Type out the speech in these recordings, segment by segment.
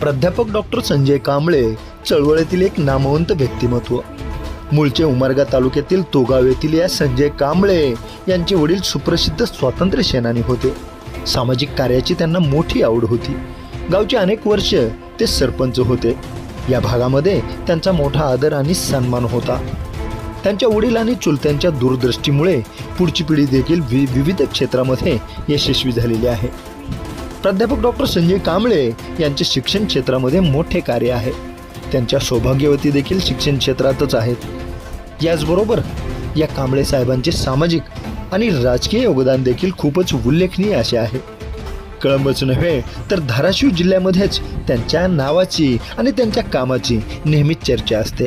प्राध्यापक डॉक्टर संजय कांबळे चळवळीतील एक नामवंत व्यक्तिमत्व. मूळचे उमरगा तालुक्यातील तोगाव येथील या संजय कांबळे यांचे वडील सुप्रसिद्ध स्वातंत्र्य सेनानी होते. सामाजिक कार्याची त्यांना मोठी आवड होती. गावचे अनेक वर्ष ते सरपंच होते. या भागामध्ये त्यांचा मोठा आदर आणि सन्मान होता. त्यांच्या वडील आणि चुलत्यांच्या दूरदृष्टीमुळे पुढची पिढी देखील वि विविध क्षेत्रामध्ये यशस्वी झालेली आहे. प्राध्यापक डॉक्टर संजय कांबळे यांचे शिक्षण क्षेत्रामध्ये मोठे कार्य आहे. त्यांच्या सौभाग्यवती देखील शिक्षण क्षेत्रातच आहेत. याचबरोबर या कांबळे साहेबांचे सामाजिक आणि राजकीय योगदान देखील खूपच उल्लेखनीय असे आहे. कळंबच नव्हे तर धाराशिव जिल्ह्यामध्येच त्यांच्या नावाची आणि त्यांच्या कामाची नेहमीच चर्चा असते.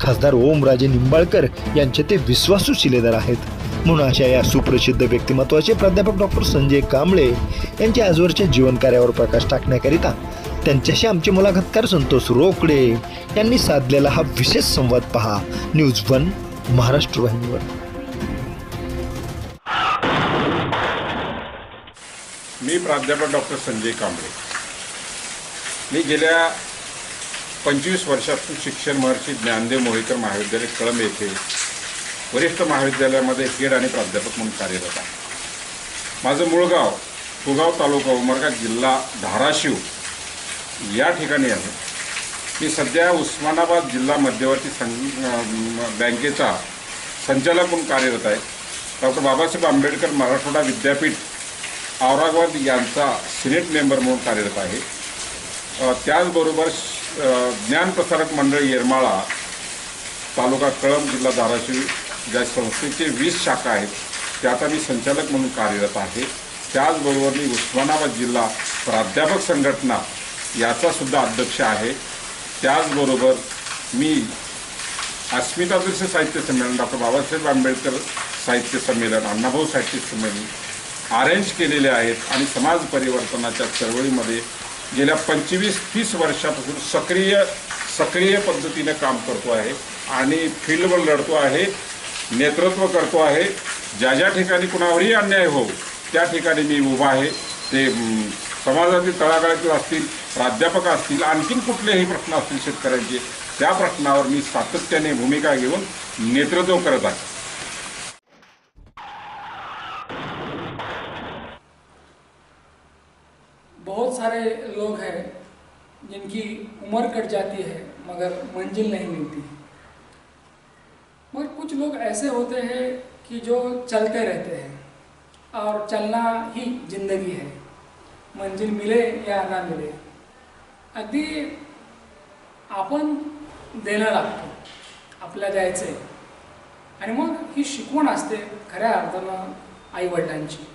खासदार ओमराजे निंबाळकर यांचे ते विश्वासू शिलेदार आहेत. म्हणून अशा या सुप्रसिद्ध व्यक्तिमत्वाचे प्राध्यापक डॉक्टर संजय कांबळे यांच्या आजवरच्या जीवनकार्यावर प्रकाश टाकण्याकरिता त्यांच्याशी आमचे मुलाखतकार संतोष रोकडे यांनी साधलेला हा विशेष संवाद पहा. न्यूज वन महाराष्ट्र वाहिनीवर. मी प्राध्यापक डॉक्टर संजय कांबळे. मी गेल्या पंचवीस वर्षापासून शिक्षण महर्षी ज्ञानदेव मोहिकर महाविद्यालय कळंब येथे वरिष्ठ महाविद्यालयामध्ये खेड आणि प्राध्यापक म्हणून कार्यरत आहे. माझं मूळ गाव तुगाव तालुका उमरगा जिल्हा धाराशिव या ठिकाणी आहे. मी सध्या उस्मानाबाद जिल्हा मध्यवर्ती सं बँकेचा संचालक म्हणून कार्यरत आहे. डॉक्टर बाबासाहेब आंबेडकर मराठवाडा विद्यापीठ औरंगाबाद यांचा सिनेट मेंबर म्हणून कार्यरत आहे. त्याचबरोबर श- अ, ज्ञानप्रसारक मंडळ येरमाळा तालुका कळंब जिल्हा धाराशिव ज्या संस्थेचे वीस शाखा आहेत त्यात मी संचालक म्हणून कार्यरत आहे. त्याचबरोबर मी उस्मानाबाद जिल्हा प्राध्यापक संघटना याचा सुद्धा अध्यक्ष आहे. त्याचबरोबर मी अस्मिता दृश्य साहित्य संमेलन डॉक्टर बाबासाहेब आंबेडकर साहित्य संमेलन अण्णाभाऊ साहित्य संमेलन अरेंज केलेले आहेत आणि समाज परिवर्तनाच्या चळवळीमध्ये गेल्या पंचवीस तीस वर्षापासून सक्रिय सक्रिय पद्धतीने काम करतो आहे आणि फील्डवर लढतो आहे. नेतृत्व करतो आहे. ज्या ज्या ठिकाणी कुणावरही अन्याय हो त्या ठिकाणी मी उभा आहे. ते समाजातील तळागाळातील असतील प्राध्यापक असतील आणखीन कुठलेही प्रश्न असतील शेतकऱ्यांचे त्या प्रश्नावर मी सातत्याने भूमिका घेऊन नेतृत्व करत आहे. बहुत सारे लोग हैं जिनकी उम्र कट जाती है मगर मंजिल नहीं मिलती। मगर कुछ लोग ऐसे होते हैं कि जो चलते रहते हैं और चलना ही जिंदगी है। मंजिल मिले या ना मिले। अगदी आपण देणं लागतो आपल्या द्यायचं आहे आणि मग ही शिकवण असते खऱ्या अर्थानं आईवडिलांची.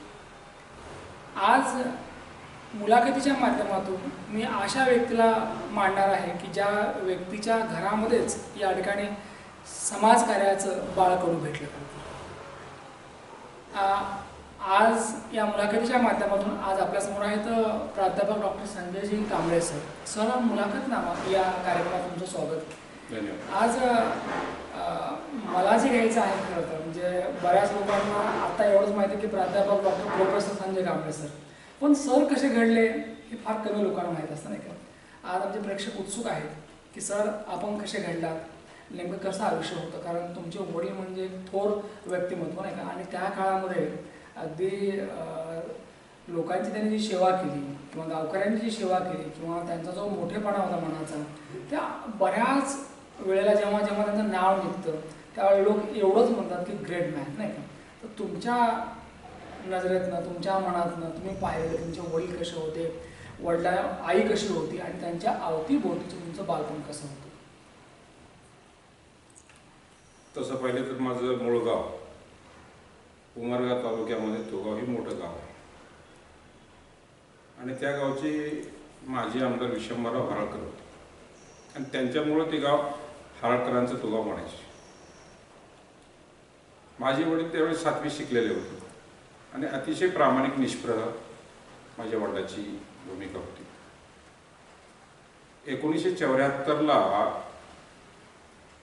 आज मुलाखतीच्या माध्यमातून मी अशा व्यक्तीला मांडणार आहे की ज्या व्यक्तीच्या घरामध्येच या ठिकाणी समाजकार्याचं बाळकडू भेटलं आ, आज या मुलाखतीच्या माध्यमातून आज आपल्यासमोर आहेत प्राध्यापक doctor Sanjayji Kamble sir. Sir मुलाखतनामा या कार्यक्रमात तुमचं स्वागत. आज मला जे घ्यायचं आहे खरं तर म्हणजे बऱ्याच लोकांना आता एवढंच माहिती की प्राध्यापक doctor professor Sanjay Kamble sir. पण सर कसे घडले हे फार कमी लोकांना माहीत असतं नाही का? आज आमचे प्रेक्षक उत्सुक आहेत की सर आपण कसे घडलात? नेमकं कसं आयुष्य होतं? कारण तुमचे वडील म्हणजे थोर व्यक्तिमत्व नाही का? आणि त्या काळामध्ये अगदी लोकांची त्यांनी जी सेवा केली किंवा गावकऱ्यांची जी सेवा केली किंवा त्यांचा जो मोठेपणा होता मनाचा त्या बऱ्याच वेळेला जेव्हा जेव्हा त्यांचं नाव निघतं त्यावेळी लोक एवढंच म्हणतात की ग्रेट मॅन नाही का? तर तुमच्या नजरेतनं तुमच्या मनातनं तुम्ही पाहिलेलं तुमचे वडील कसे होते? वडिला आई कशी होती? आणि त्यांच्या अवतीभोवतीचं तुमचं बालपण कसं होतं? तसं पाहिलं तर माझं मूळ गाव उमरगा तालुक्यामध्ये तो गाव हे मोठं गाव आहे. आणि त्या गावचे माजी आमदार विश्वंभरराव हराळकर होते. आणि त्यांच्यामुळं ते गाव हराळकरांचं तो गाव म्हणायचे. माझे वडील त्यावेळी सातवी शिकलेले होते. आणि अतिशय प्रामाणिक निष्प्रह माझ्या वडिलाची भूमिका होती. एकोणीसशे चौऱ्याहत्तरला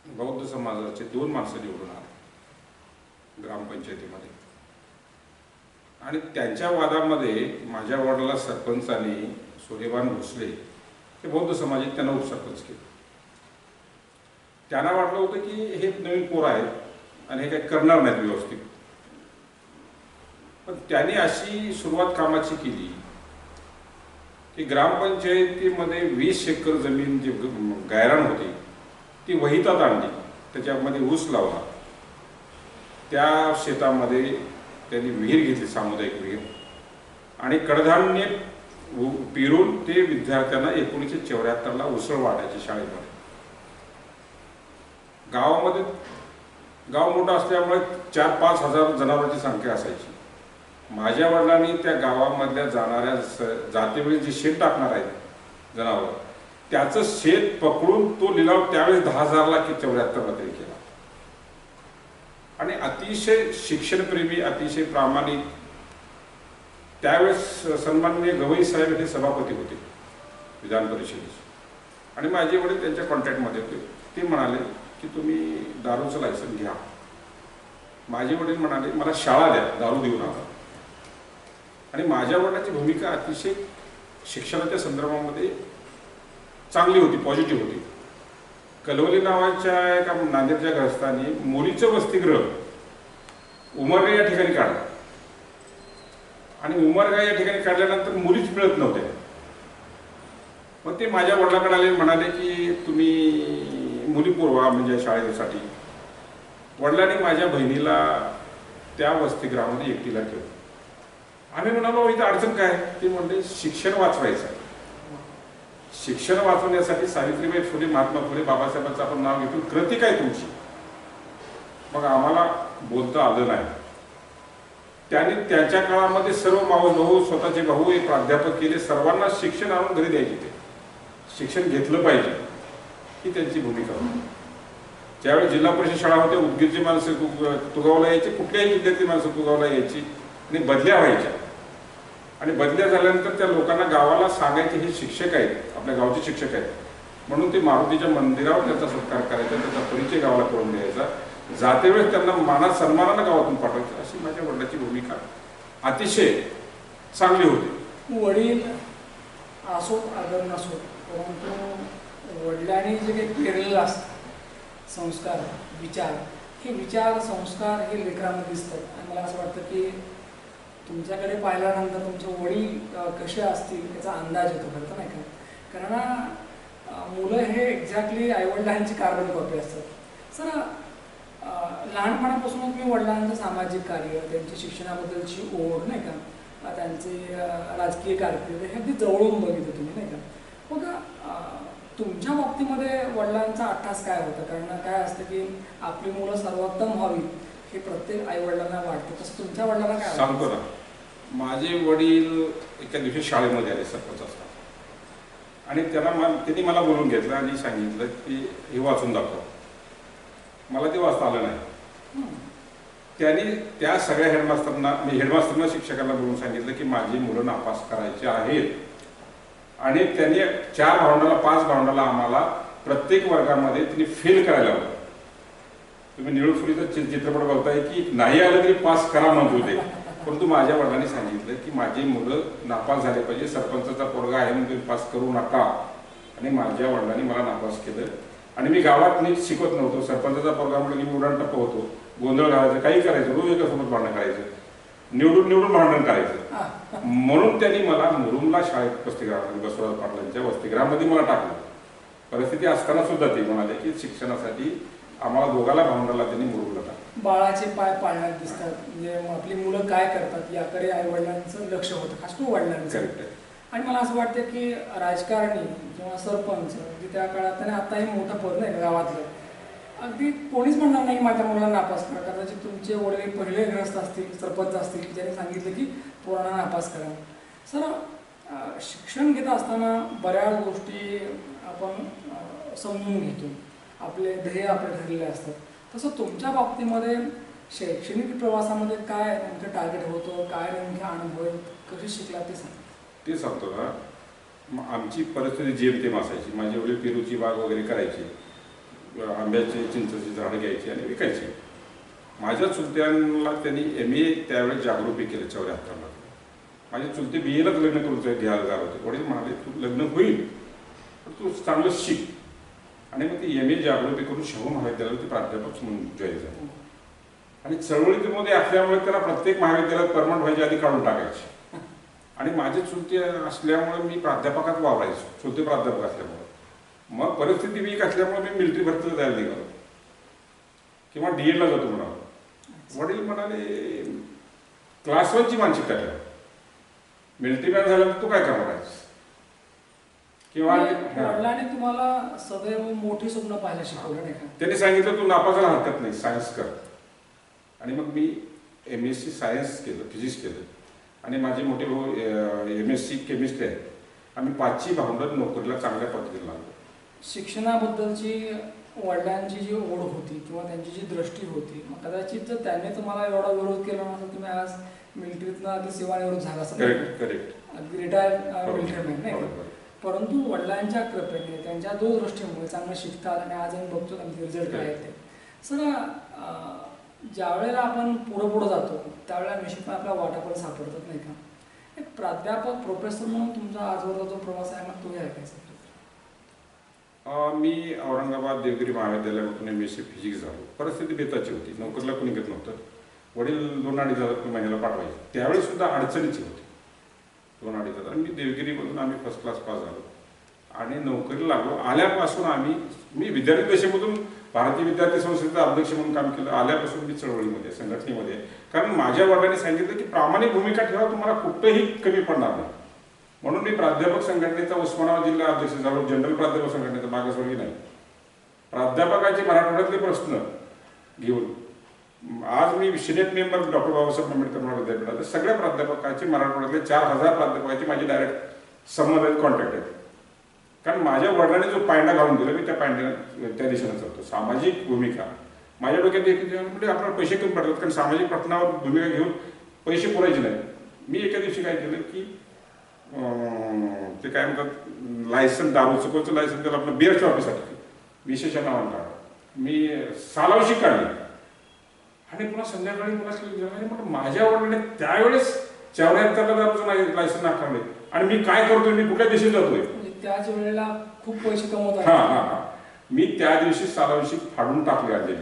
बौद्ध समाजाचे दोन माणसं निवडून आले ग्रामपंचायतीमध्ये. आणि त्यांच्या वादामध्ये माझ्या वडिला सरपंचाने सूर्यभान भोसले ते बौद्ध समाजात त्यांना उपसरपंच केलं. त्यांना वाटलं होतं की हे नवीन पोरं आहेत आणि हे काही करणार नाहीत व्यवस्थित. पण त्यांनी अशी सुरुवात कामाची केली की ग्रामपंचायतीमध्ये वीस एकर जमीन जी ग- गायरान होती ती वहितात आणली त्याच्यामध्ये ऊस लावला. त्या शेतामध्ये त्यांनी विहीर घेतली सामुदायिक विहीर. आणि कडधान्य पिरून ते विद्यार्थ्यांना एकोणीसशे चौऱ्याहत्तरला उसळ वाटायचे शाळेमध्ये. गावामध्ये गाव मोठं असल्यामुळे चार पाच हजार जनावरांची संख्या असायची. माझ्या वडिलांनी त्या गावामधल्या जाणाऱ्या स- जे शेत टाकणार आहेत जनावर त्याचं शेत पकडून तो लिलाव त्यावेळेस दहा हजारला की चौऱ्याहत्तरला तरी केला. आणि अतिशय शिक्षणप्रेमी अतिशय प्रामाणिक त्यावेळेस सन्माननीय गवई साहेब हे सभापती होते विधान परिषदेचे. आणि माझे वडील त्यांच्या कॉन्टॅक्टमध्ये होते. ते म्हणाले की तुम्ही दारूचं लायसन घ्या. माझे वडील म्हणाले मला शाळा द्या दारू देऊ नका आणि माझ्या वडिलांची भूमिका अतिशय शिक्षणाच्या संदर्भामध्ये चांगली होती पॉझिटिव्ह होती. कलवली नावाच्या एका नांदेडच्या ग्रस्तांनी मुलीचं वसतिगृह उमरगा या ठिकाणी काढलं. आणि उमरगा या ठिकाणी काढल्यानंतर मुलीच मिळत नव्हत्या. मग ते माझ्या वडिलाकडे आले म्हणाले की तुम्ही मुली पुरवा म्हणजे शाळेसाठी. वडिलांनी माझ्या बहिणीला त्या वसतिगृहामध्ये एकटीला ठेवलं. आम्ही म्हणालो इथं अडचण काय? ते म्हणले शिक्षण वाचवायचं शिक्षण वाचवण्यासाठी सावित्रीबाई फुले महात्मा फुले बाबासाहेबांचं आपण नाव घेतो कृती काय तुमची. मग आम्हाला बोलता आलं नाही. त्यांनी त्यांच्या काळामध्ये सर्व मावस भाऊ स्वतःचे भाऊ एक प्राध्यापक केले. सर्वांना शिक्षण आणून घरी द्यायचे ते. शिक्षण घेतलं पाहिजे ही त्यांची भूमिका होती. ज्यावेळी जिल्हा परिषद शाळा होत्या उदगीरची माणसं तु- तुगावला यायची कुठल्याही जिल्ह्यातली माणसं तुगावला यायची आणि बदल्या व्हायच्या. आणि बदल्या झाल्यानंतर त्या लोकांना गावाला सांगायचे हे शिक्षक आहेत आपल्या गावचे शिक्षक आहेत. म्हणून ते मारुतीच्या मंदिरावर त्यांचा सत्कार करायचा त्याचा परिचय गावाला करून द्यायचा. जातेवेळेस त्यांना मानात सन्मानानं गावातून पाठवायचं अशी माझ्या वडिलाची भूमिका. अतिशय चांगली होती. वडील असोत आदर नसोत परंतु वडिलांनी जे काही पेरलेलं असतं संस्कार विचार हे विचार संस्कार हे लेकरामध्ये दिसतात. आणि मला असं वाटतं की तुमच्याकडे पाहिल्यानंतर तुमचे वडील कसे असतील याचा अंदाज येतो खरं नाही का? कारण मुलं हे एक्झॅक्टली आईवडिलांची कार्बन कॉपी असतात. सर लहानपणापासूनच मी वडिलांचं सामाजिक कार्य त्यांची शिक्षणाबद्दलची ओढ नाही का? त्यांचे राजकीय कारकीर्द हे अगदी जवळून बघितलं तुम्ही नाही का? मग तुमच्या बाबतीमध्ये वडिलांचा अट्टास काय होता? कारण काय असतं की आपली मुलं सर्वोत्तम व्हावी हे प्रत्येक आई वडिलांना वाटतं. तसं तुमच्या वडिलांना काय सांगतो ना. माझे वडील एका दिवशी शाळेमध्ये आले सरपंच असतात आणि त्याला मा- त्यांनी मला बोलून घेतलं आणि सांगितलं की हे वाचून दाखव. मला ते वाचता आलं नाही. त्यांनी त्या सगळ्या हेडमास्टरना मी हेडमास्टरना शिक्षकांना बोलून सांगितलं की माझी मुलं नापास करायची आहेत. आणि त्यांनी चार भावंडाला पाच भावंडाला आम्हाला प्रत्येक वर्गामध्ये त्यांनी फेल करायला हवं तुम्ही निळूफुलीचा चित्रपट बघताय की नाही आलं तरी पास करा म्हणत होते. परंतु माझ्या वडिलांनी सांगितलं की माझी मुलं नापास झाले पाहिजे सरपंचाचा पोरगा आहे म्हणून तुम्ही पास करू नका. आणि माझ्या वडिलांनी मला नापास केलं. आणि मी गावात नीट शिकवत नव्हतो. सरपंचाचा पोरगा म्हणून मी उडाण टप्प होतो. गोंधळ घालायचं काही करायचं रोज एकासोबत भांडण करायचं. निवडून निवडून भांडण करायचं. म्हणून त्यांनी मला मुरुमला शाळेत वसतिगृहामध्ये बसवराज पाटलांच्या वसतिगृहामध्ये मला टाकलं. परिस्थिती असताना सुद्धा ते म्हणाले की शिक्षणासाठी आम्हाला दोघाला भावंडाला त्यांनी मुरुमला टाकलं. बाळाचे पाय पाळण्यात दिसतात. म्हणजे आपली मुलं काय करतात याकडे आई वडिलांचं लक्ष होतं खास तो वडिलांचं. आणि मला असं वाटतं की राजकारणी किंवा सरपंच म्हणजे त्या काळात आणि आताही मोठं पद नाही गावातलं. अगदी कोणीच म्हणणार नाही की माझ्या मुलांना नापास करा कदाचित तुमचे वडील पहिले ग्रस्त असतील सरपंच असतील की ज्यांनी सांगितलं की पोरांना नापास करा. सर शिक्षण घेत असताना बऱ्याच गोष्टी आपण समजून घेतो. आपले ध्येय आपले ठरलेले असतात. तसं तुमच्या बाबतीमध्ये शैक्षणिक प्रवासामध्ये काय नेमकं टार्गेट होतं? काय नेमके अनुभव कशी शिकला ते सांग. ते सांगतो ना मग आमची परिस्थिती जेमतेम असायची. माझे वडील पेरूची बाग वगैरे करायची आंब्याची चिंचेची झाडं घ्यायची आणि विकायची. माझ्या चुलत्यांना त्यांनी एम ए त्यावेळेस जागरूकही केलं चौऱ्याहत्तरला माझे चुलते बी एलाच लग्न करून घ्यायला जात होते. वडील म्हणाले तू लग्न होईल पण तू चांगलं शिक. आणि मग ते एम ए जागृती करून शाहू महाविद्यालयात प्राध्यापक म्हणून जॉईन झाले. आणि चळवळीमध्ये असल्यामुळे त्याला प्रत्येक महाविद्यालयात परमनंट व्हायच्या आधी काढून टाकायचे. आणि माझे चुलते असल्यामुळे मी प्राध्यापकात वावरायचो. चुलते प्राध्यापक असल्यामुळे. मग परिस्थिती वीक असल्यामुळे मी मिलिटरी भरतीला जायला निघालो. किंवा डी एडला जातो म्हणालो वडील म्हणाले क्लास वनची मानसिकता ठेवा. मिलिटरी मॅन झाल्यानंतर तू काय करणार आहेस? किंवा म्हणजे हां. वडिलांनी तुम्हाला सदैव मोठी स्वप्न पाहायला शिकवलं नाही का? त्यांनी सांगितलं तू नापासाला हरकत नाही सायन्स कर. आणि मग मी एम एस सी सायन्स केलं फिजिक्स केलं. आणि माझे मोठे भाऊ एम एस सी केमिस्ट्री आहे. आम्ही पाचही भावंडर नोकरीला चांगल्या पद्धतीने लागलो शिक्षणाबद्दलची वडिलांची जी ओढ होती किंवा त्यांची जी दृष्टी होती कदाचित जर त्यांनी तुम्हाला एवढा विरोध केला नसता तुम्ही आज मिलिटरीतनं अगदी सेवानिवृत्त झाला असं करेक्ट करेक्ट अगदी रिटायर मिलिटरी मॅन नाही. परंतु वडिलांच्या कृपेने त्यांच्या दूरदृष्टीमुळे चांगलं शिकतात आणि आज आम्ही बघतो त्यांचे रिझल्ट काय येते. ते सर ज्या वेळेला आपण पुढं पुढं जातो त्यावेळेला निश्चितपणे आपल्या वाटापण सापडतात नाही का? एक प्राध्यापक प्रोफेसर म्हणून तुमचा आजवरचा जो प्रवास आहे मग तोही ऐकायचा सर मी औरंगाबाद देवगिरी महाविद्यालयामधून एम एस सी फिजिक्स झालो. परिस्थिती बेताची होती. नोकरीला कोणी घेत नव्हतं. वडील दोन अडीच हजार महिन्याला पाठवायचे. त्यावेळेस सुद्धा अडचणीची होती. दोन अडीच हजार मी देवगिरीमधून आम्ही फर्स्ट क्लास पास झालो. आणि नोकरीला लागलो. आल्यापासून आम्ही मी विद्यार्थी दशेमधून भारतीय विद्यार्थी संस्थेचा अध्यक्ष म्हणून काम केलं. आल्यापासून मी चळवळीमध्ये संघटनेमध्ये. कारण माझ्या वडिलांनी सांगितलं की प्रामाणिक भूमिका ठेवा तुम्हाला कुठंही कमी पडणार नाही. म्हणून मी प्राध्यापक संघटनेचा उस्मानाबाद जिल्हा अध्यक्ष झालो. जनरल प्राध्यापक संघटनेचा मागासवर्गीय नाही. प्राध्यापकाचे मराठवाड्यातले प्रश्न घेऊन आज मी senate member doctor Babasaheb Ambedkar महाविद्यापीठात सगळ्या प्राध्यापकाचे मराठवाड्यातले चार हजार प्राध्यापकाची माझी डायरेक्ट संबंधित कॉन्टॅक्ट आहेत. कारण माझ्या वडिलांनी जो पायंडा घालून दिला मी त्या पायंड्या त्या दिशेने चालतो. सामाजिक भूमिका. माझ्या डोक्यात एक म्हणजे आपल्याला पैसे कमी पडतात. कारण सामाजिक प्रश्नावर भूमिका घेऊन पैसे पुरायचे नाही मी एका दिवशी काय केलं की ते काय म्हणतात लायसन दारू चुकवचं लायसन त्याला आपलं बिअरच्या ऑफिससाठी विशेष नावानं काढलं मी सालावशी काढली. आणि पुन्हा संध्याकाळी मला म्हटलं माझ्या वडिलांनी त्यावेळेस चौऱ्याहत्तरला दारूचं लायसन नाकारले आणि मी काय करतोय? मी कुठल्या दिशेने जातोय? म्हणजे त्याच वेळेला खूप पैसे कमवत हा हा हा. मी त्या दिवशी सालावशी फाडून टाकली अंजली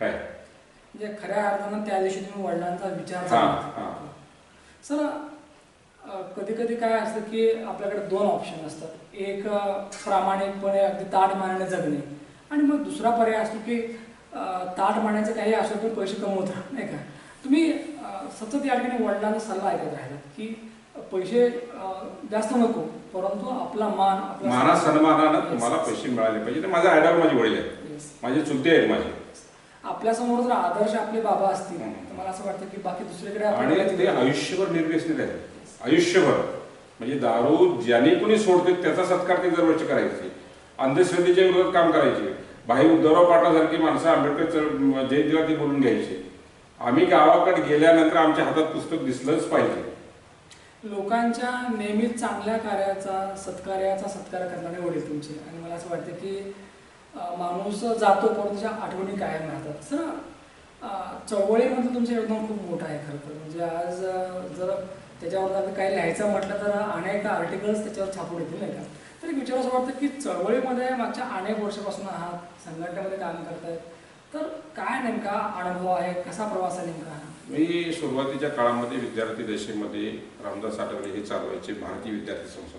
काय? म्हणजे खऱ्या अर्थानं त्या दिवशी तुम्ही वडिलांचा विचार. सर कधी कधी काय असतं की आपल्याकडे दोन ऑप्शन असतात. एक प्रामाणिकपणे अगदी ताट मारणे जगणे. आणि मग दुसरा पर्याय असतो की ताट मारण्याचे काही असो पण पैसे कमवत नाही का? तुम्ही सतत या ठिकाणी वडिलांचा सल्ला ऐकत राहिलात की पैसे जास्त नको परंतु आपला मान आपला माना सन्मानानं. तुम्हाला पैसे मिळाले पाहिजे. ते माझा आयडॉल माझे वडील आहेत. माझे चुलते आहेत माझे. आपल्यासमोर जर आदर्श आपले बाबा असतील. तर मला असं वाटतं की बाकी दुसरीकडे आणि ते आयुष्यभर निर्व्यसनी आहेत. आयुष्यभर. म्हणजे दारू ज्याने कोणी सोडते त्याचा सत्कार ते दरवर्षी करायचे. अंधश्रद्धेच्या विरोधात काम करायचे. भाई उद्धवराव पाटासारखी माणसं आंबेडकर जयंतीला ते बोलून घ्यायचे. आम्ही गावाकडे गेल्यानंतर आमच्या हातात पुस्तक दिसलंच पाहिजे. लोकांच्या नेहमीच चांगल्या कार्याचा सत्कार्याचा सत्कार करणारे वडील तुमचे. आणि मला असं वाटतं की माणूस जातो पण त्याच्या आठवणी कायम राहतात. सर चळवळीमध्ये तुमचं योगदान खूप मोठं आहे खरं तर. म्हणजे आज जर त्याच्यावर काही लिहायचं म्हटलं तर अनेक आर्टिकल्स त्याच्यावर छापून येतील नाही का? तर एक विचार असं वाटतं की चळवळीमध्ये मागच्या अनेक वर्षापासून आहात संघटनेमध्ये काम करतायत तर काय नेमका अनुभव आहे? कसा प्रवास आहे नेमका? मी सुरुवातीच्या काळामध्ये विद्यार्थी दशेमध्ये रामदास आठवले हे चालवायचे भारतीय विद्यार्थी संसद.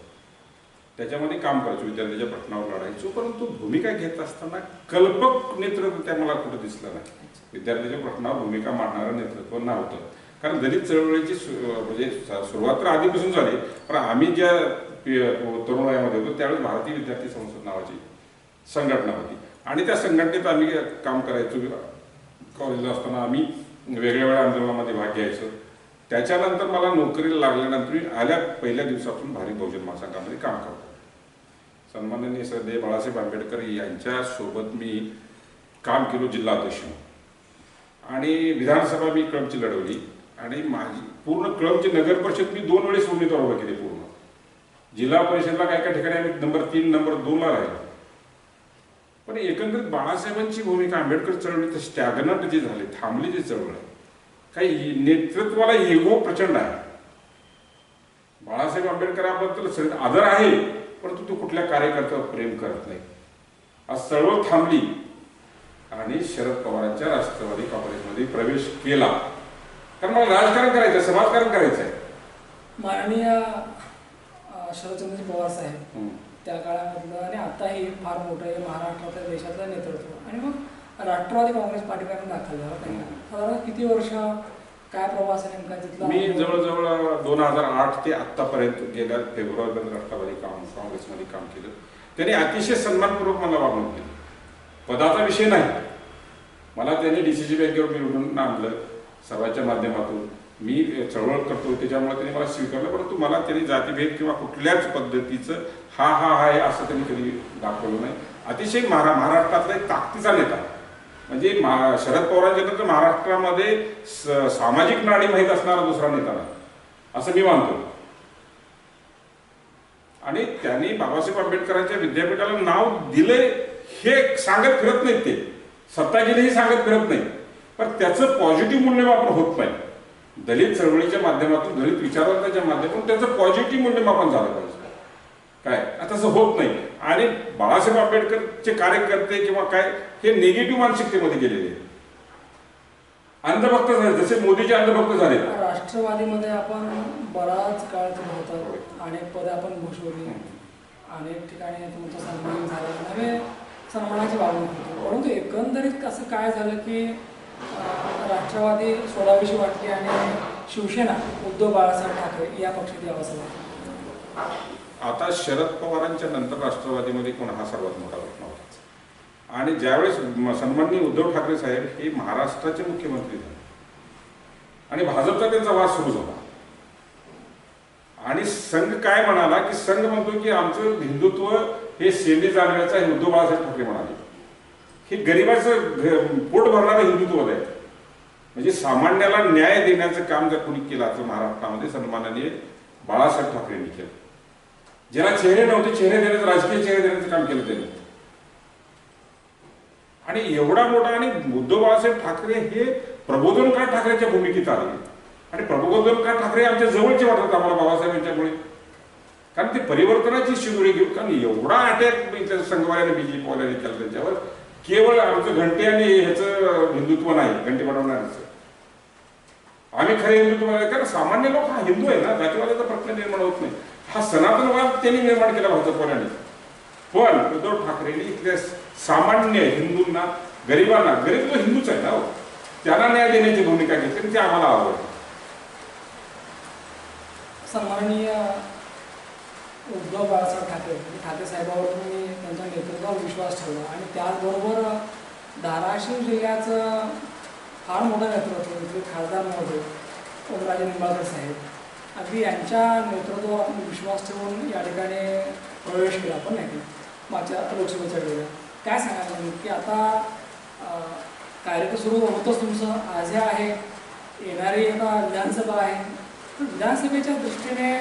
त्याच्यामध्ये काम करायचो विद्यार्थ्याच्या प्रश्नावर लढायचो परंतु भूमिका घेत असताना कल्पक नेतृत्व त्या मला कुठं दिसलं नाही. विद्यार्थ्याच्या प्रश्नावर भूमिका मांडणारं नेतृत्व नव्हतं. कारण दलित चळवळीची सु- म्हणजे सुरुवात तर आधीपासून झाली पण आम्ही ज्या पि- होतो. त्यावेळेस भारतीय विद्यार्थी संसद नावाची संघटना होती. आणि त्या संघटनेत आम्ही काम करायचो. कॉलेजला असताना आम्ही वेगळ्या वेगळ्या आंदोलनामध्ये भाग घ्यायचो. त्याच्यानंतर मला नोकरीला लागल्यानंतर मी आल्या पहिल्या दिवसापासून भारी बहुजन महासंघामध्ये काम करतो. सन्माननीय श्रद्धेय बाळासाहेब आंबेडकर यांच्यासोबत मी काम केलो जिल्हाध्यक्ष आणि विधानसभा मी कळमची लढवली. आणि माझी पूर्ण कळमची नगर परिषद मी दोन वेळेस उमेदवार उभा केली पूर्ण जिल्हा परिषदला काय काय ठिकाणी आम्ही नंबर तीन नंबर दोनला राहिलो. पण एकंदरीत बाळासाहेबांची भूमिका आंबेडकर चळवळीत स्टॅगनट जी झाली थांबली जी चळवळ आहे काही नेतृत्वाला इगो प्रचंड आहे. बाळासाहेब आंबेडकराबद्दल आदर आहे परंतु तू कुठल्या कार्यकर्त्यावर प्रेम करत नाही. आज चळवळ थांबली आणि शरद पवारांच्या राष्ट्रवादी काँग्रेसमध्ये प्रवेश केला. कारण मला राजकारण करायचं समाजकारण करायचं आहे माननीय शरदचंद्रजी पवार साहेब. त्या काळामधलं आणि आताही फार मोठं आहे महाराष्ट्रातल्या देशातलं नेतृत्व. आणि मग राष्ट्रवादी काँग्रेस पार्टीकडून दाखल झाला साधारण किती वर्ष काय प्रवास आहे नेमका तिथला? मी जवळजवळ दोन हजार आठ ते आत्तापर्यंत गेल्या फेब्रुवारीमध्ये राष्ट्रवादी काम काँग्रेसमध्ये काम केलं. त्यांनी अतिशय सन्मानपूर्वक मला वागणूक केली पदाचा विषय नाही. मला त्यांनी डी सी सी बँकेवर निवडून आणलं सर्वांच्या माध्यमातून. मी चळवळ करतो त्याच्यामुळे त्यांनी मला स्वीकारलं परंतु मला त्यांनी जातीभेद किंवा कुठल्याच पद्धतीचं हा हा हा आहे असं त्यांनी कधी दाखवलं नाही. अतिशय महारा महाराष्ट्रातला एक ताकदीचा नेता. म्हणजे मा शरद पवारांच्या नंतर महाराष्ट्रामध्ये स- सामाजिक नाडी माहीत असणारा दुसरा नेता नाही असं मी मानतो. आणि त्यांनी बाबासाहेब आंबेडकरांच्या विद्यापीठाला नाव दिले हे सांगत फिरत नाहीत ते. सत्ता हे सांगत फिरत नाही पण त्याचं पॉझिटिव्ह मूल्यमापन होत नाही. दलित चळवळीच्या माध्यमातून दलित विचारवंताच्या माध्यमातून त्यांचं पॉझिटिव्ह मूल्यमापन झालं पाहिजे. काय? आता तसं होत नाही. आणि बाळासाहेब आंबेडकरचे कार्यकर्ते किंवा काय हे निगेटिव्ह मानसिकतेमध्ये गेलेले आहेत. अंधभक्त झाले जसे मोदीचे अंधभक्त झाले. राष्ट्रवादीमध्ये आपण बराच काळ तुम्ही होता अनेक पदे आपण भूषवली. अनेक ठिकाणी तुमचा सन्मान झाला. नवे सन्मानाची वागणूक होती. परंतु एकंदरीत असं काय झालं की राष्ट्रवादी सोडाविषयी वाटली आणि शिवसेना उद्धव बाळासाहेब ठाकरे या पक्षात यावंसं आता शरद पवारांच्या नंतर राष्ट्रवादीमध्ये कोण हा सर्वात मोठा घटना होता? आणि ज्यावेळेस सन्माननीय उद्धव ठाकरे साहेब हे महाराष्ट्राचे मुख्यमंत्री झाले. आणि भाजपचा त्यांचा वाद सुरू झाला. आणि संघ काय म्हणाला की संघ म्हणतो की आमचं हिंदुत्व हे सेने जाणण्याचं हे उद्धव बाळासाहेब ठाकरे म्हणाले. हे गरिबाचं पोट भरणारं हिंदुत्व आहे. म्हणजे सामान्याला न्याय देण्याचं काम जर कोणी केलं असं महाराष्ट्रामध्ये सन्माननीय बाळासाहेब ठाकरेंनी केलं. ज्याला चेहरे नव्हते चेहरे देण्याचं राजकीय चेहरे देण्याचं काम केलं त्यांनी. आणि एवढा मोठा आणि उद्धव बाळासाहेब ठाकरे हे प्रबोधनकार ठाकरेच्या भूमिकेत आले. आणि प्रबोधनकार ठाकरे आमच्या जवळचे वाटतात आम्हाला बाबासाहेब यांच्यामुळे. कारण ते परिवर्तनाची शिदोरी घेऊन कारण एवढा अटॅक इथल्या संघवाल्याने बीजेपीवाल्याने केला त्यांच्यावर. केवळ आमचं घंटे आणि ह्याचं हिंदुत्व नाही घंटे बनवणाऱ्याचं आम्ही खरे हिंदुत्व कारण सामान्य लोक हा हिंदू आहे ना जातीवादाचा प्रश्न निर्माण होत नाही. हा सनातनवाद त्यांनी निर्माण केला भाजपवाल्याने पण उद्धव ठाकरेंनी इथल्या सामान्य हिंदूंना गरिबांना गरीब तो हिंदूच आहे ना हो. त्यांना न्याय देण्याची भूमिका घेतली ते आम्हाला आवडते सन्माननीय उद्धव बाळासाहेब ठाकरे म्हणजे ठाकरे साहेबावर तुम्ही त्यांच्या नेतृत्वावर विश्वास ठेवला. आणि त्याचबरोबर धाराशिव जिल्ह्याचं फार मोठं नेतृत्व इथले खासदार महोदय ओमराजे निंबाळकर साहेब. अगदी यांच्या नेतृत्वावर आपण विश्वास ठेवून या ठिकाणी प्रवेश केला पण नाही. मागच्या लोकसभेच्या वेळेला. काय सांगायला लागेल की आता कार्यक्रम सुरू होतंच तुमचं. आज आहे येणारी आता विधानसभा आहे. तर विधानसभेच्या दृष्टीने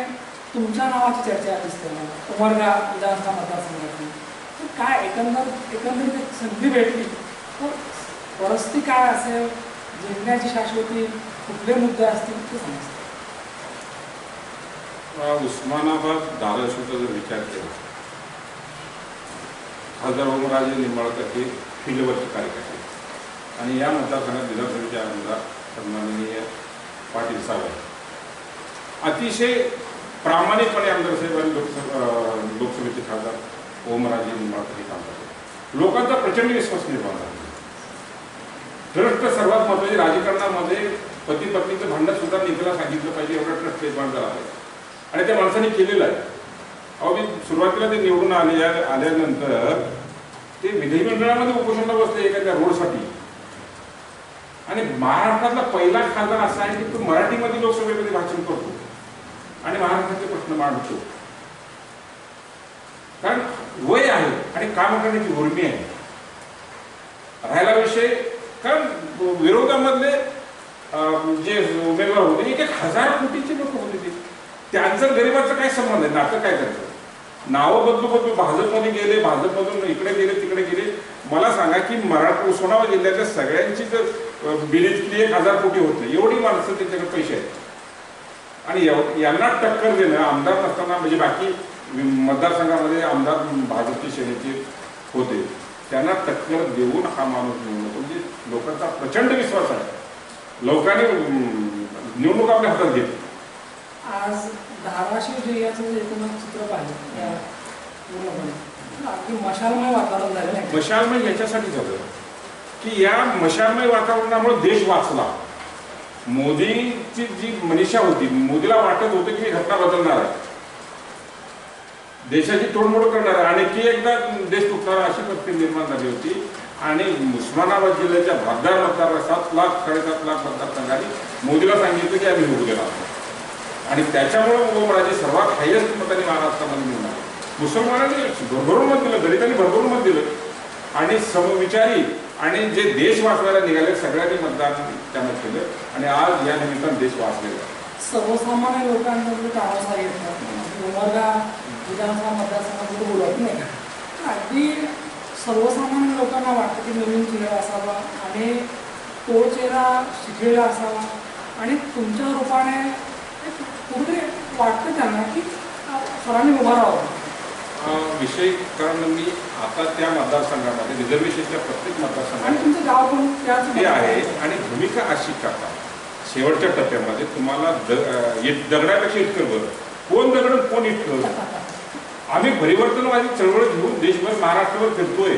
तुमच्या नावाची चर्चा दिसते मला उमरगा विधानसभा मतदारसंघातली. तर काय एकंदर एकंदरीत एक संधी भेटली. तर परिस्थिती काय असेल? जिंकण्याची शाश्वती कुठले मुद्दे असतील ते समजते. उस्मानाबाद धाराशिवचा जर विचार केला. खासदार ओमराजे निंबाळकर हे फिल्डवरचे कार्यकर्ते. आणि या मतदारसंघात विधानसभेचे आमदार सन्माननीय पाटील साहेब अतिशय प्रामाणिकपणे आमदार साहेबांनी लोकसभा लोकसभेचे खासदार ओमराजे निंबाळकर हे काम करतात. लोकांचा प्रचंड विश्वास निर्माण झाला. ट्रस्ट सर्वात महत्त्वाचे राजकारणामध्ये पती पत्नीचं भांडण सुद्धा निघायला सांगितलं पाहिजे एवढा ट्रस्ट निर्माण झाला आहे. आणि त्या माणसाने केलेलं आहे. अहो मी सुरुवातीला ते निवडून आले आल्यानंतर ते विधिमंडळामध्ये उपोषणला बसले एखाद्या रोडसाठी. आणि महाराष्ट्रातला पहिला खासदार असा आहे की तो मराठीमध्ये लोकसभेमध्ये भाषण करतो. आणि महाराष्ट्राचे प्रश्न मांडतो. कारण वय आहे आणि काम करण्याची उर्मी आहे. राहिला विषय कारण विरोधामधले जे उमेदवार होते एक एक हजार कोटीचे लोक होते ते. त्यांचं गरिबाचं काय संबंध आहे? नातं काय त्याचं? नावं बदलू बदलू भाजपमध्ये गेले भाजपमधून इकडे गेले तिकडे गेले. मला सांगा की मराठा उस्मानाबाद जिल्ह्यातल्या सगळ्यांची जर बिलीज किती एक हजार कोटी होते एवढी माणसं त्यांच्याकडे पैसे आहेत. आणि यांना टक्कर देणं आमदार नसताना म्हणजे बाकी मतदारसंघामध्ये आमदार भाजपचे सेनेचे होते. त्यांना टक्कर देऊन हा माणूस निवडून येतो. म्हणजे लोकांचा प्रचंड विश्वास आहे. लोकांनी निवडणूक आपल्या हातात घेतली. आज धाराशिव जिल्ह्याचं जे एकूणच चित्र पूर्णपणे. अगदी मशालमय वातावरण झालं मशालमय याच्यासाठी झालं की या मशालमय वातावरणामुळे देश वाचला. मोदीची जी मनीषा होती मोदीला वाटत होतं की ही घटना बदलणार आहे. देशाची तोडमोड करणार आहे. आणि ती एकदा देश तुटणार अशी परिस्थिती निर्माण झाली होती. आणि उस्मानाबाद जिल्ह्याच्या भागदार मतदार सात लाख साडेसात लाख मतदारसंघांनी मोदीला सांगितलं की आम्ही होऊ गेला आणि त्याच्यामुळे ओमराजे सर्वात हायेस्ट मतांनी महाराष्ट्रामध्ये निवडून मुसलमानांनी भरभरून मत दिलं दलितांनी भरभरून मत दिलं. आणि समविचारी आणि जे देश वाचवायला निघाले सगळ्यांनी मतदान त्यांना केलं. आणि आज या निमित्तानं देश वाचलेला सर्वसामान्य लोकांमध्ये ताळासा येतात उमरगा विधानसभा मतदारसंघामध्ये बोलत नाही. अगदी सर्वसामान्य लोकांना वाटतं की नवीन चेहरा असावा आणि तो चेहरा शिकलेला असावा. आणि तुमच्या रूपाने एक कुठेतरी वाटतं त्यांना की सरांनी उभा राहावं. विषय कारण मी आता त्या मतदारसंघामध्ये रिझर्वेशनच्या प्रत्येक मतदारसंघात ते आहे आणि भूमिका अशी करतात. शेवटच्या टप्प्यामध्ये तुम्हाला दगडापेक्षा इतकं बरं. कोण दगड कोण इतकं? आम्ही परिवर्तनवादी चळवळ घेऊन देशभर महाराष्ट्रावर फिरतोय.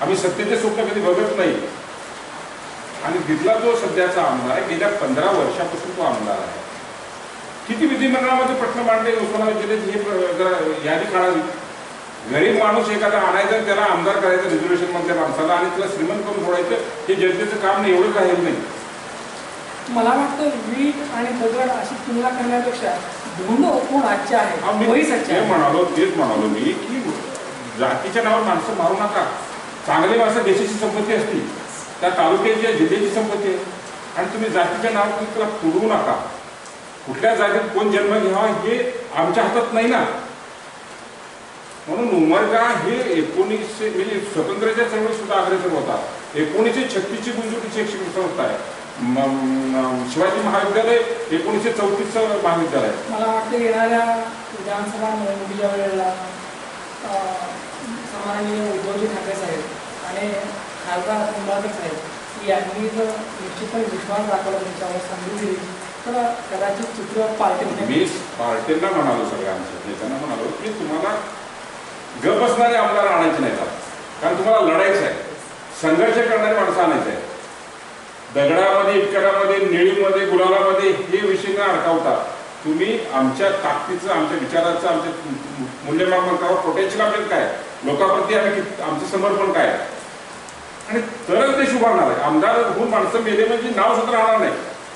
आम्ही सत्तेचे स्वप्न कधी बघत नाही. आणि तिथला जो सध्याचा आमदार आहे गेल्या पंधरा वर्षापासून तो आमदार आहे. किती विधिमंडळामध्ये प्रश्न मांडले उस्मानाबाद जिल्ह्यात हे जरा यादी काढावी. गरीब माणूस एखादा आणायचा आणि त्याला आमदार करायचं रिझर्वेशन मधल्या माणसाला आणि त्याला श्रीमंत करून सोडायचं हे जनतेचं काम नाही एवढं काही नाही. मला वाटतं वीट आणि दगड अशी तुलना करण्यापेक्षा धोंड कोण आजचे हा, आहे. म्हणालो तेच म्हणालो मी की जातीच्या नावावर माणसं मारू नका. चांगली माणसं देशाची संपत्ती असती त्या तालुक्याची जिल्ह्याची संपत्ती आहे. आणि तुम्ही जातीच्या नावावर त्याला पुरवू नका. कुठल्या जागेत कोण जन्म घ्यावा हे आमच्या हातात नाही ना. म्हणून उमरगा हे एकोणीसशे म्हणजे स्वतंत्रच्या चळवळीत सुद्धा अग्रेसर होता. एकोणीसशे छत्तीसची गुंजुटीची एक शिक्षण संस्था आहे शिवाजी महाविद्यालय एकोणीसशे चौतीसचं महाविद्यालय. मला वाटतं येणाऱ्या विधानसभा निवडणुकीच्या वेळेला अं, सन्माननीय उद्धवजी ठाकरे साहेब आणि खासदार निंबाळकर साहेब यांनी तर निश्चितपणे विश्वास दाखवला त्यांच्यावर संधी दिली. कदाचित चित्र पालटणे मी पार्टीला म्हणालो सगळ्यांच्या नेत्यांना म्हणालो की तुम्हाला ग बसणारे आमदार आणायचे आता. कारण तुम्हाला लढायचं आहे संघर्ष करणारी माणसं आणायचे आहे दगडामध्ये इटकरामध्ये निळीमध्ये गुलालामध्ये हे विषय न अडकावता तुम्ही आमच्या ताकदीचं आमच्या विचाराचं आमच्या मूल्यमापन करावं. पोटेन्शियल आपल्यात काय? लोकांप्रती आम्ही आमचं समर्पण काय? आहे? आणि तरच देश उभारणार आहे. आमदार होऊन माणसं मेले म्हणजे नाव सुद्धा राहणार नाही.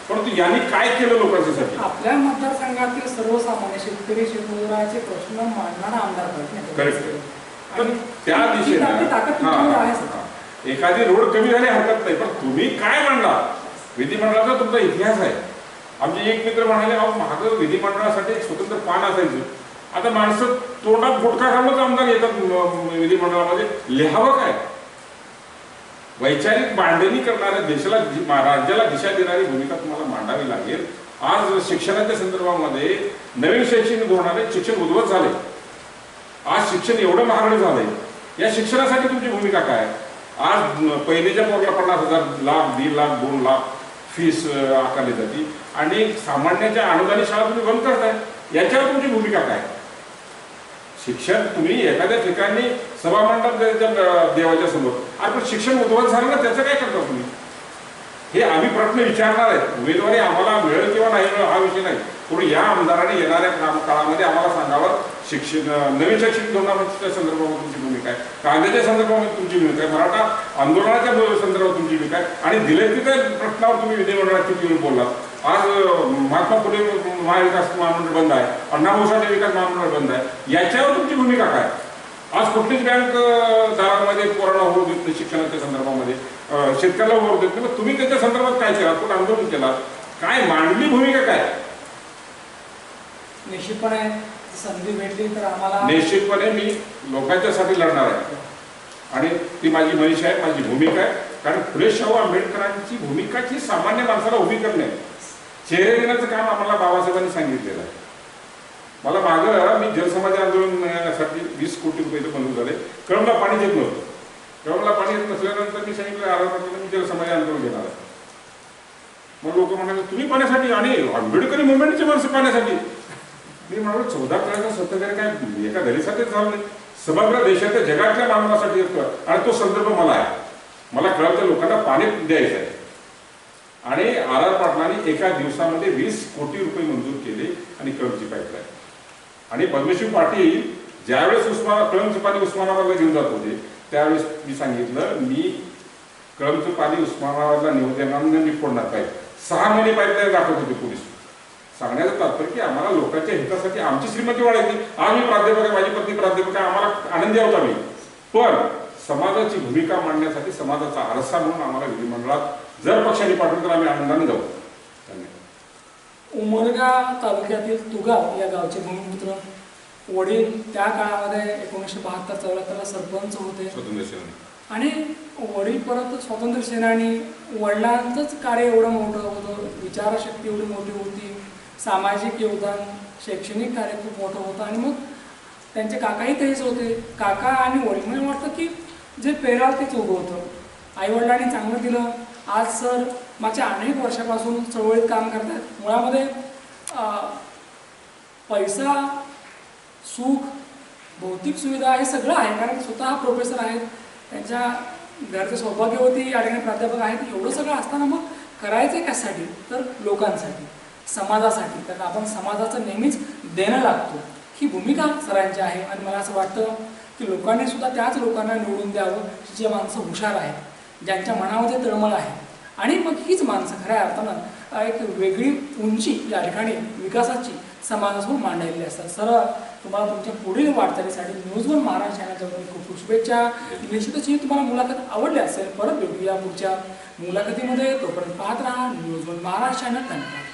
परंतु यांनी काय केलं लोकांच्यासाठी आपल्या मतदारसंघातील सर्वसामान्य शेतकरी शेतमजुराचे प्रश्न मांडणारा आमदार पाहिजे पण त्या दिशेने. एखादी रोड कमी झाली हरकत नाही. पण तुम्ही काय मांडला विधिमंडळाचा तुमचा इतिहास आहे. आमचे एक मित्र म्हणाले अहो माग विधिमंडळासाठी एक स्वतंत्र पान असायचं. आता माणसं तोंडात गुटखा घालूनच आमदार येतात विधिमंडळामध्ये. लिहावं काय? वैचारिक मांडणी करणाऱ्या देशाला दि- राज्याला दिशा देणारी भूमिका तुम्हाला मांडावी लागेल. आज शिक्षणाच्या संदर्भामध्ये नवीन शैक्षणिक धोरणाने शिक्षण उद्ध्वस्त झाले आज शिक्षण एवढं महागडं झालंय या शिक्षणासाठी तुमची भूमिका काय? आज पहिलेच्या पोरला पन्नास हजार लाख दीड लाख दोन लाख फीस आकारली जाते. आणि सामान्याच्या अनुदानित शाळा तुम्ही बंद करताय. याच्यावर तुमची भूमिका काय? शिक्षण तुम्ही एखाद्या ठिकाणी सभामंडप देवाच्या समोर अरे शिक्षण उद्ध्वस्त झालं ना त्याचं काय करता तुम्ही? हे आम्ही प्रश्न विचारणार आहेत. उमेदवारी आम्हाला मिळेल किंवा नाही मिळेल हा विषय नाही. पण या आमदाराने येणाऱ्या काळामध्ये आम्हाला सांगावं शिक्षण नवीन शैक्षणिक धोरणाच्या संदर्भामध्ये तुमची भूमिका आहे. कायद्याच्या संदर्भामध्ये तुमची भूमिका आहे. मराठा आंदोलनाच्या संदर्भात तुमची भूमिका आहे. आणि दिले तिथे प्रश्नावर तुम्ही विधिमंडळात तुम्ही बोललात. आज महात्मा फुले महाविकास महामंडळ बंद आहे. अण्णा साठे विकास महामंडळ बंद आहे. याच्यावर तुमची भूमिका काय? आज कुठलीच बँक दारामध्ये दारांमध्ये कोरोना होऊ देत नाही शिक्षणाच्या संदर्भामध्ये. शेतकऱ्याला होऊ देत नाही. तुम्ही त्याच्या संदर्भात काय केला? कोण आंदोलन केला. काय मांडली भूमिका काय? निश्चितपणे संधी भेटली तर आम्हाला निश्चितपणे मी लोकांच्यासाठी लढणार आहे. आणि ती माझी मनीषा आहे माझी भूमिका आहे. कारण फुले शाहू आंबेडकरांची भूमिका ही सामान्य माणसाला उभी करणे. चेहरे देण्याचं काम आम्हाला बाबासाहेबांनी सांगितलेलं आहे. मला मागं मी जलसमाधी आंदोलनासाठी वीस कोटी रुपये मंजूर झाले. कळमला पाणी येत नव्हतं. कळमला पाणी येत नसल्यानंतर मी सांगितलं आरा मी मी जलसमाधी आंदोलन घेणार आहे. मग लोक म्हणाले तुम्ही पाण्यासाठी आणि आंबेडकरी मुवमेंटचे माणसं पाण्यासाठी. मी म्हणालो चौदा कळाचा सत्याग्रह काय? एका दलितासाठीच झालं नाही. समग्र देशाच्या जगातल्या मानवासाठी येतो आणि तो संदर्भ मला आहे. मला कळवत्या लोकांना पाणी द्यायचं आहे आणि आर आर पाटलांनी एका दिवसामध्ये वीस कोटी रुपये मंजूर केले आणि कळमची पाईपलाईन आणि पद्मशिव पाटील ज्यावेळेस उस्मान कळमचं पाणी उस्मानाबादला घेऊन जात होते त्यावेळेस मी सांगितलं मी कळमचं पाणी उस्मानाबादला नेऊ मी फोडणार पाहिजे सहा महिने पाईपलाईन दाखवत होते पोलीस. सांगण्याचं तात्पर्य की आम्हाला लोकांच्या हितासाठी आमची श्रीमती वाढायची. आम्ही प्राध्यापक आहे माझी पत्नी प्राध्यापक आहे आम्हाला आनंदी आहोत आम्ही. पण समाजाची भूमिका मांडण्यासाठी समाजाचा आरसा म्हणून आम्हाला विधिमंडळात जर पक्षाने पाठवलं तर आम्ही आनंदाने जाऊ. धन्यवाद. उमरगा तालुक्यातील तुगाव या गावचे भूमिपुत्र वडील त्या काळामध्ये एकोणीसशे बहात्तर चौऱ्याहत्तरला सरपंच होते. आणि वडील परत स्वातंत्र्य सेनानी. वडिलांचंच कार्य एवढं मोठं होतं. विचारशक्ती एवढी मोठी होती. सामाजिक योगदान शैक्षणिक कार्य खूप मोठं होतं. आणि मग त्यांचे काकाही तेच होते. काका आणि वडील. मला वाटतं की जे पेराल तेच उगवतं आईवडिलांनी चांगलं दिलं. आज सर मागच्या अनेक वर्षापासून चळवळीत काम करतात मुळामध्ये पैसा सुख भौतिक सुविधा हे सगळं आहे. कारण स्वतः प्रोफेसर आहेत. त्यांच्या घरचं सौभाग्यवती या ठिकाणी प्राध्यापक आहेत. एवढं सगळं असताना मग करायचं कशासाठी? तर लोकांसाठी समाजासाठी. कारण आपण समाजाचं नेहमीच देणं लागतो. ही भूमिका सरांची आहे. आणि मला असं वाटतं की लोकांनी सुद्धा त्याच लोकांना निवडून द्यावं जे माणसं हुशार आहेत ज्यांच्या मनामध्ये तळमळ आहे. आणि मग हीच माणसं खऱ्या अर्थानं एक वेगळी उंची या ठिकाणी विकासाची समाजासमोर मांडलेली असतात. सरळ तुम्हाला तुमच्या पुढील वाटचालीसाठी न्यूज वन महाराज चॅनलच्या खूप खूप शुभेच्छा. निश्चितच ही तुम्हाला मुलाखत आवडली असेल परत भेटूया पुढच्या मुलाखतीमध्ये. तोपर्यंत पाहत राहा न्यूज वन महाराज चॅनल धन्यवाद.